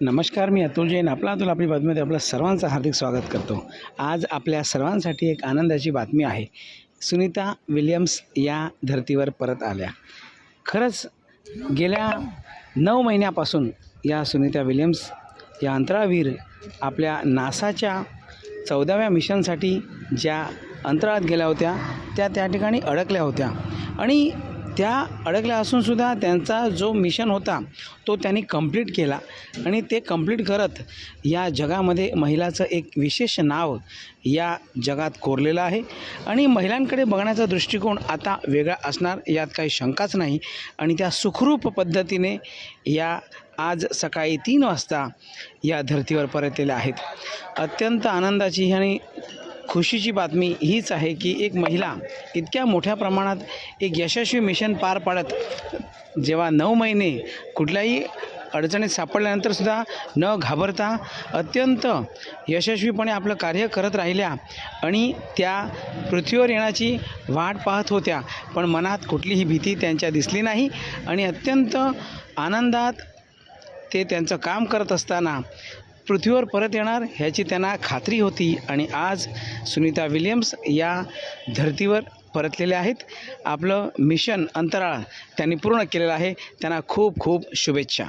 नमस्कार मी अतुल जैन. आपला अतुल आपली बातमीमध्ये आपलं सर्वांचं हार्दिक स्वागत करतो. आज आपल्या सर्वांसाठी एक आनंदाची बातमी आहे. सुनीता विलियम्स या धर्तीवर परत आल्या. खरंच गेल्या नऊ महिन्यापासून या सुनीता विलियम्स या अंतराळवीर आपल्या नासाच्या चौदाव्या मिशनसाठी ज्या अंतराळात गेल्या होत्या त्या त्या ठिकाणी अडकल्या होत्या. आणि त्या अडकल्या असूनसुद्धा त्यांचा जो मिशन होता तो त्यांनी कंप्लीट केला. आणि ते कंप्लीट करत या जगामध्ये महिलाचं एक विशेष नाव या जगात कोरलेलं आहे. आणि महिलांकडे बघण्याचा दृष्टिकोन आता वेगळा असणार यात काही शंकाच नाही. आणि त्या सुखरूप पद्धतीने या आज सकाळी तीन वाजता या धर्तीवर परतलेल्या आहेत. अत्यंत आनंदाची आणि खुशीची बातमी हीच आहे की एक महिला इतक्या मोठ्या प्रमाणात एक यशस्वी मिशन पार पाडत जेव्हा नऊ महिने कुठल्याही अडचणीत सापडल्यानंतरसुद्धा न घाबरता अत्यंत यशस्वीपणे आपलं कार्य करत राहिल्या आणि त्या पृथ्वीवर येण्याची वाट पाहत होत्या. पण मनात कुठलीही भीती त्यांच्या दिसली नाही आणि अत्यंत आनंदात ते त्यांचं काम करत असताना पृथ्वीवर परत येणार ह्याची त्यांना खात्री होती आणि आज सुनीता विलियम्स या धर्तीवर परतलेले आहेत. आपलं मिशन अंतराळ त्यांनी पूर्ण केलेलं आहे. त्यांना खूप खूप शुभेच्छा.